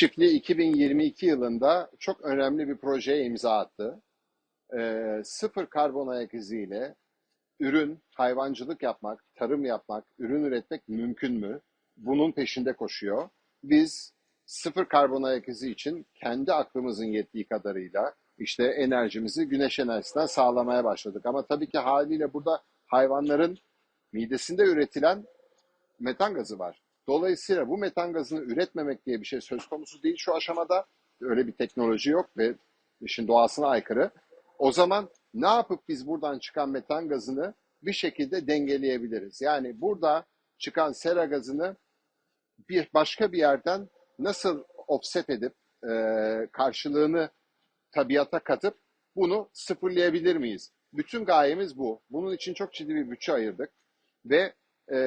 Çiftliği 2022 yılında çok önemli bir projeye imza attı. Ee, sıfır karbon ayak iziyle ürün, hayvancılık yapmak, tarım yapmak, ürün üretmek mümkün mü? Bunun peşinde koşuyor. Biz sıfır karbon ayak izi için kendi aklımızın yettiği kadarıyla işte enerjimizi güneş enerjisinden sağlamaya başladık. Ama tabii ki haliyle burada hayvanların midesinde üretilen metan gazı var. Dolayısıyla bu metan gazını üretmemek diye bir şey söz konusu değil şu aşamada. Öyle bir teknoloji yok ve işin doğasına aykırı. O zaman ne yapıp biz buradan çıkan metan gazını bir şekilde dengeleyebiliriz? Yani burada çıkan sera gazını bir başka bir yerden nasıl offset edip e, karşılığını tabiata katıp bunu sıfırlayabilir miyiz? Bütün gayemiz bu. Bunun için çok ciddi bir bütçe ayırdık ve e,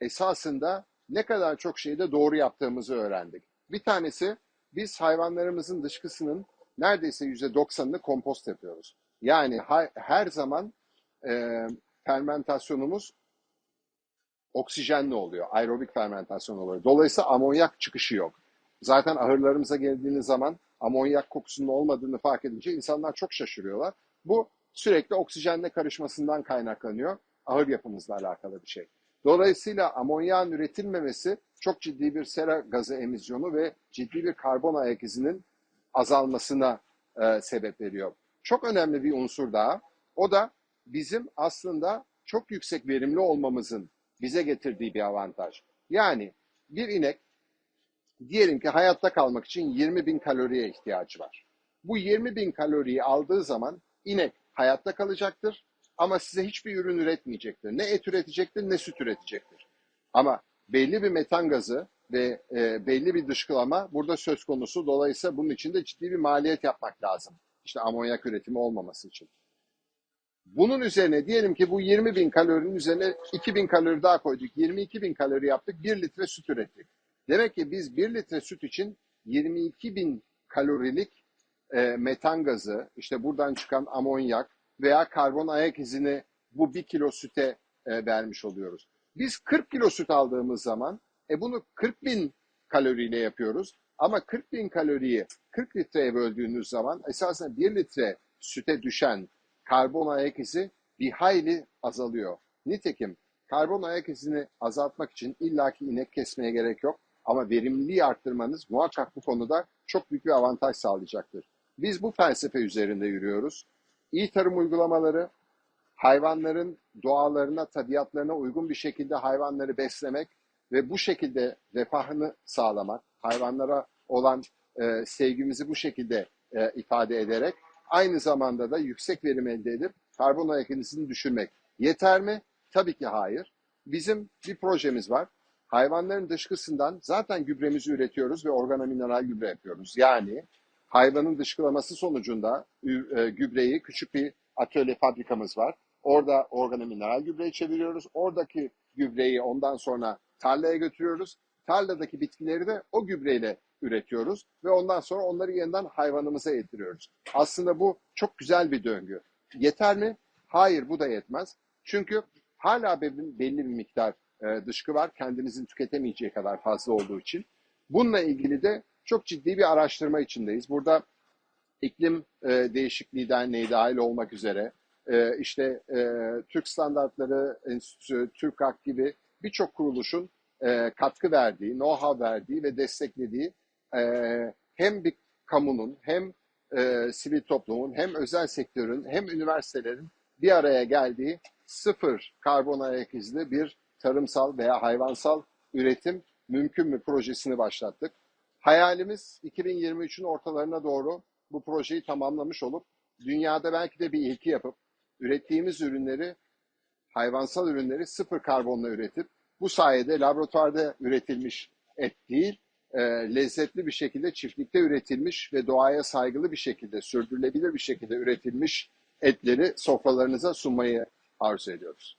esasında ne kadar çok şeyi de doğru yaptığımızı öğrendik. Bir tanesi biz hayvanlarımızın dışkısının neredeyse yüzde doksanını kompost yapıyoruz. Yani her zaman e, fermentasyonumuz oksijenli oluyor. Aerobik fermentasyon oluyor. Dolayısıyla amonyak çıkışı yok. Zaten ahırlarımıza geldiğiniz zaman amonyak kokusunun olmadığını fark edince insanlar çok şaşırıyorlar. Bu sürekli oksijenle karışmasından kaynaklanıyor. Ahır yapımızla alakalı bir şey. Dolayısıyla amonyağın üretilmemesi çok ciddi bir sera gazı emisyonu ve ciddi bir karbon ayak izinin azalmasına e, sebep veriyor. Çok önemli bir unsur daha. O da bizim aslında çok yüksek verimli olmamızın bize getirdiği bir avantaj. Yani bir inek diyelim ki hayatta kalmak için 20 bin kaloriye ihtiyacı var. Bu 20 bin kaloriyi aldığı zaman inek hayatta kalacaktır ama size hiçbir ürün üretmeyecektir. Ne et üretecektir ne süt üretecektir. Ama belli bir metan gazı ve e, belli bir dışkılama burada söz konusu. Dolayısıyla bunun için de ciddi bir maliyet yapmak lazım. İşte amonyak üretimi olmaması için. Bunun üzerine diyelim ki bu 20 bin kalorinin üzerine 2 bin kalori daha koyduk. 22 bin kalori yaptık. 1 litre süt ürettik. Demek ki biz 1 litre süt için 22 bin kalorilik e, metan gazı, işte buradan çıkan amonyak veya karbon ayak izini bu 1 kilo süte e, vermiş oluyoruz. Biz 40 kilo süt aldığımız zaman e, bunu 40 bin kaloriyle yapıyoruz. Ama 40 bin kaloriyi 40 litreye böldüğünüz zaman esasında 1 litre süte düşen karbon ayak izi bir hayli azalıyor. Nitekim karbon ayak izini azaltmak için illaki inek kesmeye gerek yok. Ama verimliliği arttırmanız muhakkak bu konuda çok büyük bir avantaj sağlayacaktır. Biz bu felsefe üzerinde yürüyoruz. İyi tarım uygulamaları, hayvanların doğalarına, tabiatlarına uygun bir şekilde hayvanları beslemek ve bu şekilde refahını sağlamak, hayvanlara olan e, sevgimizi bu şekilde e, ifade ederek aynı zamanda da yüksek verim elde edip karbon ayak izini düşürmek. Yeter mi? Tabii ki hayır. Bizim bir projemiz var. Hayvanların dışkısından zaten gübremizi üretiyoruz ve organomineral gübre yapıyoruz. Yani hayvanın dışkılaması sonucunda e, gübreyi küçük bir atölye fabrikamız var. Orada organomineral gübreyi çeviriyoruz. Oradaki gübreyi ondan sonra tarlaya götürüyoruz. Tarladaki bitkileri de o gübreyle üretiyoruz ve ondan sonra onları yeniden hayvanımıza yediriyoruz. Aslında bu çok güzel bir döngü. Yeter mi? Hayır bu da yetmez. Çünkü hala belli bir miktar e, dışkı var. Kendinizin tüketemeyeceği kadar fazla olduğu için. Bununla ilgili de çok ciddi bir araştırma içindeyiz. Burada iklim e, değişikliği derneği dahil olmak üzere e, işte Türk Standartları Enstitüsü, TÜRKAK gibi birçok kuruluşun katkı verdiği, know-how verdiği ve desteklediği hem bir kamunun hem sivil toplumun hem özel sektörün hem üniversitelerin bir araya geldiği sıfır karbon ayak izli bir tarımsal veya hayvansal üretim mümkün mü projesini başlattık. Hayalimiz 2023'ün ortalarına doğru bu projeyi tamamlamış olup dünyada belki de bir ilki yapıp ürettiğimiz ürünleri hayvansal ürünleri sıfır karbonla üretip bu sayede laboratuvarda üretilmiş et değil, e, lezzetli bir şekilde çiftlikte üretilmiş ve doğaya saygılı bir şekilde, sürdürülebilir bir şekilde üretilmiş etleri sofralarınıza sunmayı arzu ediyoruz.